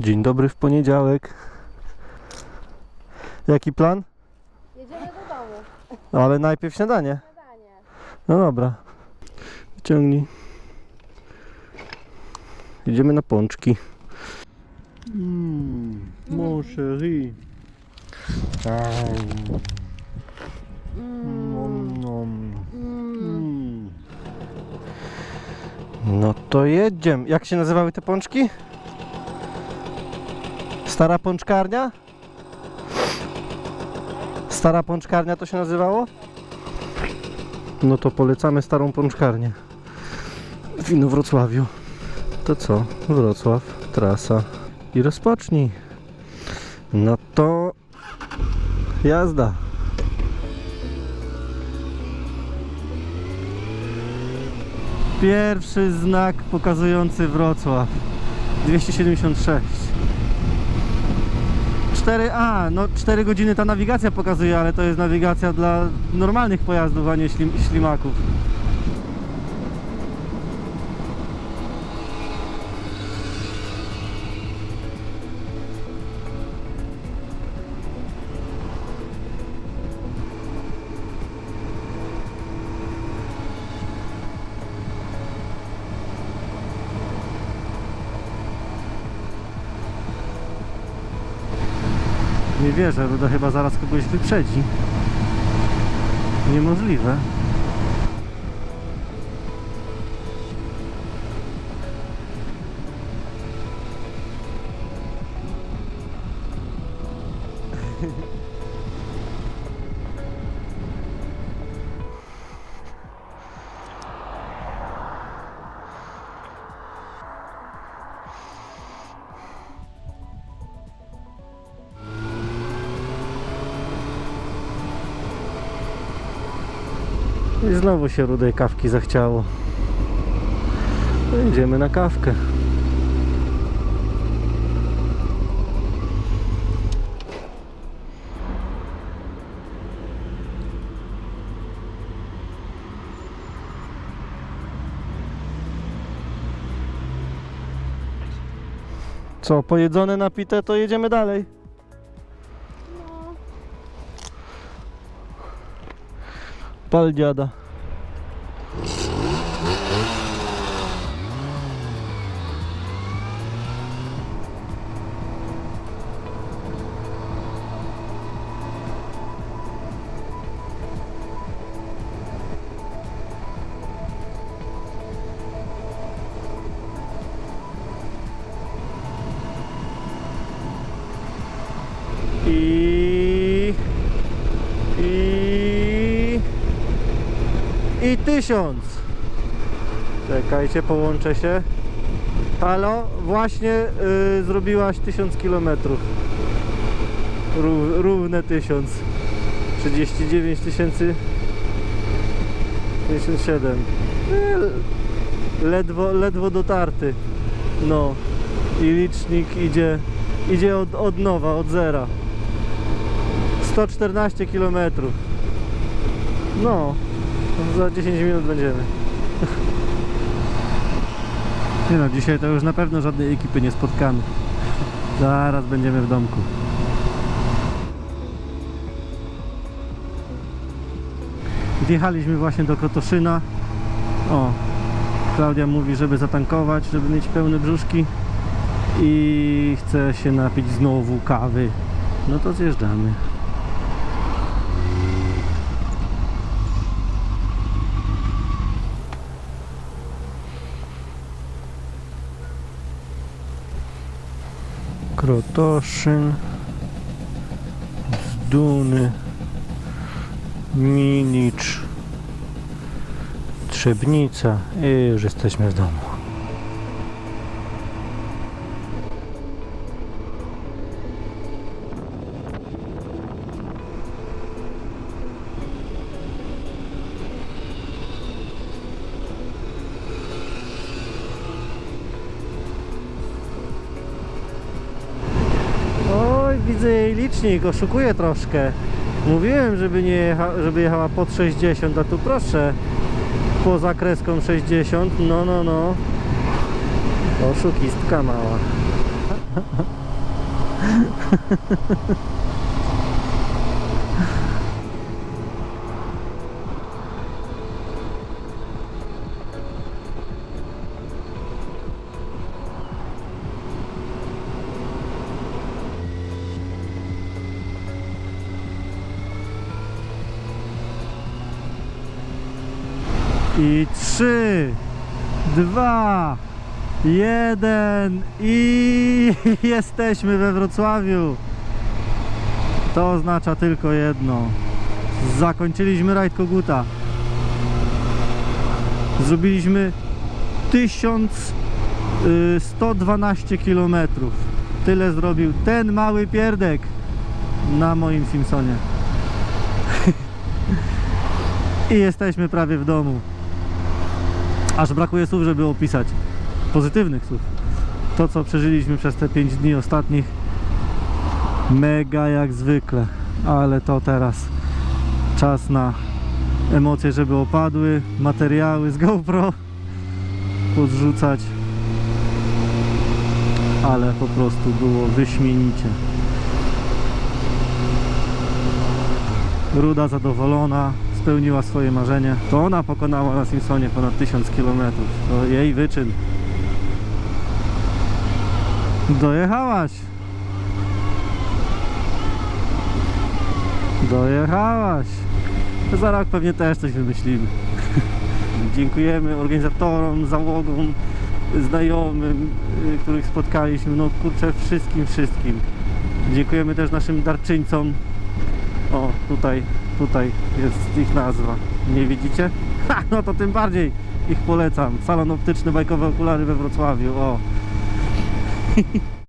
Dzień dobry w poniedziałek. Jaki plan? Jedziemy do domu. No, ale najpierw śniadanie. No dobra. Wyciągnij. Idziemy na pączki. Mmm, mon chéri. Nom, nom. Mm. No to jedziemy. Jak się nazywały te pączki? Stara pączkarnia? Stara pączkarnia to się nazywało? No to polecamy starą pączkarnię w Inowrocławiu. To co? Wrocław, trasa i rozpocznij. No to jazda. Pierwszy znak pokazujący Wrocław. 276. 4A, no 4 godziny ta nawigacja pokazuje, ale to jest nawigacja dla normalnych pojazdów, a nie ślim, ślimaków. Wierzę, Ruda chyba zaraz kogoś wyprzedzi. Niemożliwe. I znowu się rudej kawki zachciało. Idziemy na kawkę. Co, pojedzone, napite, to jedziemy dalej. Pal dziada. I 1000 czekajcie połączę się. Halo właśnie yy, zrobiłaś 1000 km Ró równe 1000 39 tysięcy. 57 y, ledwo, ledwo dotarty. No. I licznik idzie idzie od, od nowa, od zera. 114 km no za 10 minut będziemy. Nie no, dzisiaj to już na pewno żadnej ekipy nie spotkamy. Zaraz będziemy w domku. Wjechaliśmy właśnie do Krotoszyna. O, Klaudia mówi, żeby zatankować, żeby mieć pełne brzuszki. I chce się napić znowu kawy. No to zjeżdżamy. Krotoszyn, Zduny, Milicz, Trzebnica i już jesteśmy w domu. Jej licznik, oszukuje troszkę. Mówiłem, żeby, nie jecha, żeby jechała pod 60, a tu proszę, poza kreską 60, no, no, no. Oszukistka mała. I trzy, dwa, jeden i jesteśmy we Wrocławiu. To oznacza tylko jedno. Zakończyliśmy rajd Koguta. Zrobiliśmy 1112 km. Tyle zrobił ten mały pierdek na moim Simpsonie. I jesteśmy prawie w domu. Aż brakuje słów, żeby opisać pozytywnych słów. To, co przeżyliśmy przez te 5 dni ostatnich, mega jak zwykle, ale to teraz czas na emocje, żeby opadły, materiały z GoPro podrzucać, ale po prostu było wyśmienicie. Ruda zadowolona, spełniła swoje marzenie. To ona pokonała na Simpsonie ponad 1000 km. To jej wyczyn. Dojechałaś. Dojechałaś. Za rok pewnie też coś wymyślimy. Dziękujemy organizatorom, załogom, znajomym, y, których spotkaliśmy. No kurczę, wszystkim, wszystkim. Dziękujemy też naszym darczyńcom. O, tutaj, tutaj jest ich nazwa. Nie widzicie? Ha, no to tym bardziej ich polecam. Salon optyczny, bajkowe okulary we Wrocławiu. O.